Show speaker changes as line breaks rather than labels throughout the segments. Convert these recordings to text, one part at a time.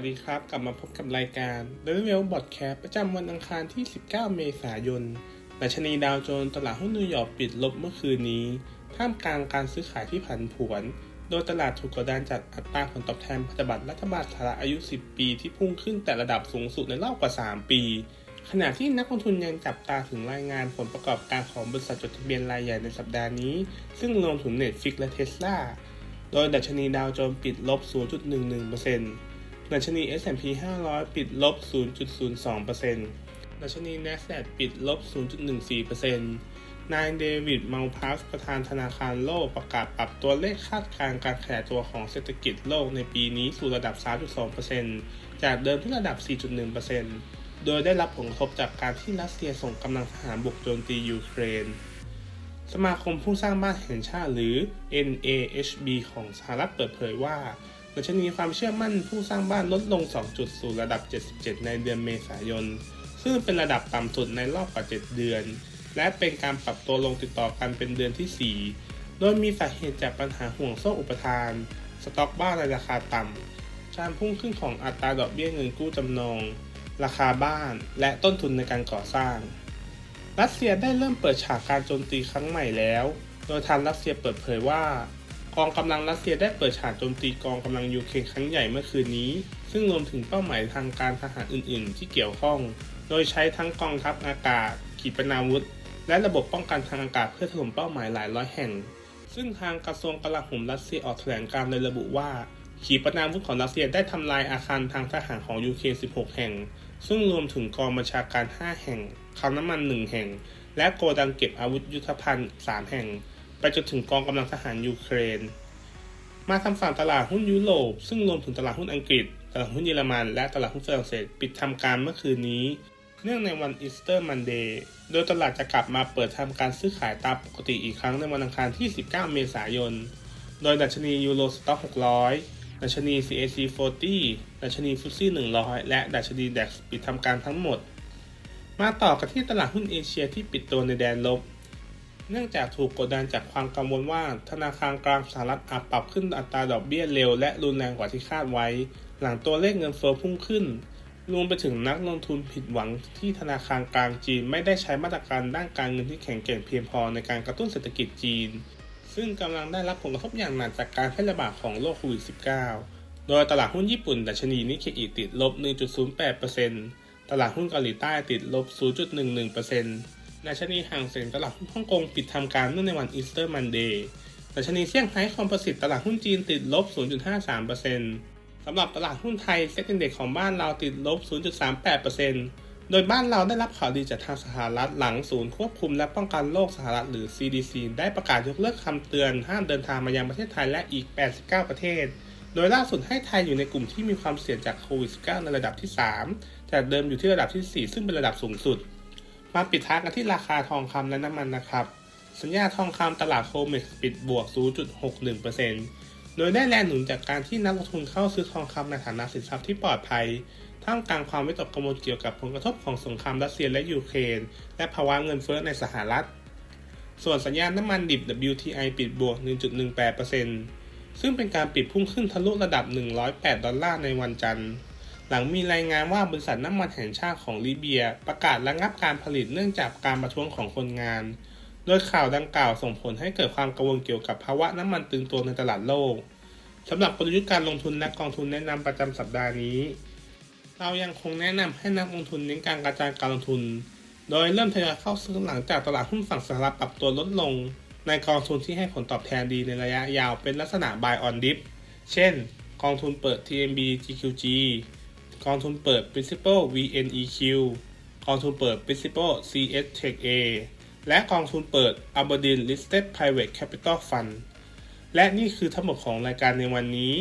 วัสดีครับ กลับมาพบกับรายการ The w e l l Podcast ประจำวันอังคารที่ 19 เมษายนดัชนีดาวโจนส์ตลาดหุ้นนิวยอร์กปิดลบเมื่อคืนนี้ ท่ามกลางการซื้อขายที่ผันผวน โดยตลาดถูกกดดันจากอัตราผลตอบแทนพันธบัตรรัฐบาลสหรัฐอายุ 10 ปีที่พุ่งขึ้นแต่ระดับสูงสุดในรอบกว่า 3 ปี ขณะที่นักลงทุนยังจับตาถึงรายงานผลประกอบการของบริษัทจดทะเบียนรายใหญ่ในสัปดาห์นี้ ซึ่งรวมถึง Netflix และ Tesla โดยดัชนีดาวโจนส์ปิดลบ 0.11% ดัชนี S&P 500 ปิดลบ 0.02%ดัชนี NASDAQ ปิดลบ 0.14%นายเดวิดมัลพัสประธานธนาคารโลกประกาศปรับตัวเลขคาดการณ์การขยายตัวของเศรษฐกิจโลกในปีนี้สู่ระดับ 3.2%จากเดิมที่ระดับ 4.1%โดยได้รับผลกระทบจากการที่รัสเซียส่งกำลังทหารบุกโจมตียูเครนสมาคมผู้สร้างบ้านแห่งชาติหรือ NAHB ของสหรัฐเปิดเผยว่า ดัชนีความเชื่อมั่นผู้สร้างบ้านลดลง 2 จุดสู่ระดับ 77 ในเดือนเมษายน ซึ่งเป็นระดับต่ำสุดในรอบกว่า 7 เดือน และเป็นการปรับตัวลงติดต่อกันเป็นเดือนที่ 4 โดยมีสาเหตุจากปัญหาห่วงโซ่อุปทาน สต็อกบ้านในราคาต่ำการพุ่งขึ้นของอัตราดอกเบี้ยเงินกู้จำนอง ราคาบ้าน และต้นทุนในการก่อสร้าง รัสเซียได้เริ่มเปิดฉากการโจมตีครั้งใหม่แล้ว โดยทางรัสเซียเปิดเผยว่า องกำลังรัสเซียได้เปิดฉากโจมตีกองกำลังยูเครนครั้งใหญ่เมื่อคืนนี้ ซึ่งรวมถึงเป้าหมายทางการทหารอื่น ๆ ที่เกี่ยวข้อง โดยใช้ทั้งกองทัพอากาศ ขีปนาวุธ และระบบป้องกันทางอากาศเพื่อถล่มเป้าหมายหลายร้อยแห่ง ซึ่งทางกระทรวงกลาโหมรัสเซียออกแถลงการณ์โดยระบุว่า ขีปนาวุธของรัสเซียได้ทำลายอาคารทางทหารของยูเครน 16 แห่ง ซึ่งรวมถึงกองบัญชาการ 5 แห่งคลังน้ำมัน 1 แห่ง และโกดังเก็บอาวุธยุทธภัณฑ์ 3 แห่ง ไปจนถึงกองกำลังทหารยูเครน มาทำฝั่งตลาดหุ้นยุโรป ซึ่งรวมถึงตลาดหุ้นอังกฤษ ตลาดหุ้นเยอรมัน และตลาดหุ้นฝรั่งเศส ปิดทำการเมื่อคืนนี้ เนื่องในวันอีสเตอร์มันเดย์ โดยตลาดจะกลับมาเปิดทำการซื้อขายตามปกติอีกครั้งในวันอังคารที่ 19 เมษายน โดยดัชนียูโรสต็อก 600 ดัชนี CAC 40 ดัชนีฟุตซี่100 และดัชนี DAX ปิดทำการทั้งหมด มาต่อกันที่ตลาดหุ้นเอเชียที่ปิดตัวในแดนลบ เนื่องจากถูกกดดันจากความกังวลว่าธนาคารกลางสหรัฐอาจปรับขึ้นอัตราดอกเบี้ยเร็วและรุนแรงกว่าที่คาดไว้ หลังตัวเลขเงินเฟ้อพุ่งขึ้น รวมไปถึงนักลงทุนผิดหวังที่ธนาคารกลางจีนไม่ได้ใช้มาตรการด้านการเงินที่แข็งแกร่งเพียงพอในการกระตุ้นเศรษฐกิจจีน ซึ่งกำลังได้รับผลกระทบอย่างหนักจากการแพร่ระบาดของโรคโควิด -19 โดยตลาดหุ้นญี่ปุ่นดัชนีนิเคอิติดลบ 1.08%ตลาดหุ้นเกาหลีใต้ติดลบ 0.11% ดัชนีห่างเสียงตลาดหุ้นฮ่องกงปิดทำการเนื่องในวันอีสเตอร์มันเดย์ดัชนีเซี่ยงไฮ้คอมโพสิตตลาดหุ้นจีนติดลบ 0.53%สำหรับตลาดหุ้นไทยเซ็ตอินเด็กของบ้านเราติดลบ 0.38%โดยบ้านเราได้รับข่าวดีจากทางสหรัฐหลังศูนย์ควบคุมและป้องกันโรคสหรัฐหรือ CDC ได้ประกาศยกเลิกคำเตือนห้ามเดินทางมายังประเทศไทยและอีก 89 ประเทศโดยล่าสุดให้ไทยอยู่ในกลุ่มที่มีความเสี่ยงจากโควิด -19 ในระดับที่ 3 จากเดิมอยู่ที่ระดับที่ 4 ซึ่งเป็นระดับสูงสุด มาปิดท้ายกันที่ราคาทองคำและน้ำมันนะครับ สัญญาทองคำตลาดโฮม็กปิดบวก 0.61%โดยได้แรงหนุนจากการที่นักลงทุนเข้าซื้อทองคำในฐานะสินทรัพย์ที่ปลอดภัย ท่ามกลางความวิตกกังวลเกี่ยวกับผลกระทบของสงครามรัสเซียและยูเครน และภาวะเงินเฟ้อในสหรัฐ ส่วนสัญญาณน้ำมันดิบ WTI ปิดบวก 1.18%ซึ่งเป็นการปิดพุ่งขึ้นทะลุระดับ 108 ดอลลาร์ในวันจันทร์ หลังมีรายงานว่าบริษัทน้ำมันแห่งชาติของลิเบีย ประกาศระงับการผลิตเนื่องจากการประท้วงของคนงาน โดยข่าวดังกล่าวส่งผลให้เกิดความกังวลเกี่ยวกับภาวะน้ำมันตึงตัวในตลาดโลกสำหรับกลยุทธ์การลงทุนและกองทุนแนะนำประจำสัปดาห์นี้ เรายังคงแนะนำให้นักลงทุนเน้นการกระจายการลงทุน โดยเริ่มทยอยเข้าซื้อหลังจากตลาดหุ้นฝั่งสหรัฐปรับตัวลดลง ในกองทุนที่ให้ผลตอบแทนดีในระยะยาวเป็นลักษณะ buy on dip เช่น กองทุนเปิด TMB GQG กองทุนเปิด Principal VNEQ กองทุนเปิด Principal CS Tech A และกองทุนเปิด Aberdeen Listed Private Capital Fund และนี่คือทั้งหมดของรายการในวันนี้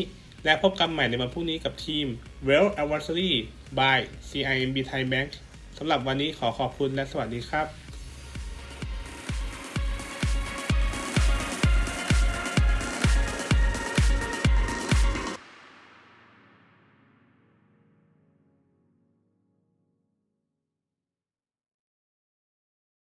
และพบกันใหม่ในวันพรุ่งนี้กับทีม Well Advisory by CIMB Thai Bank สำหรับวันนี้ขอขอบคุณและสวัสดีครับ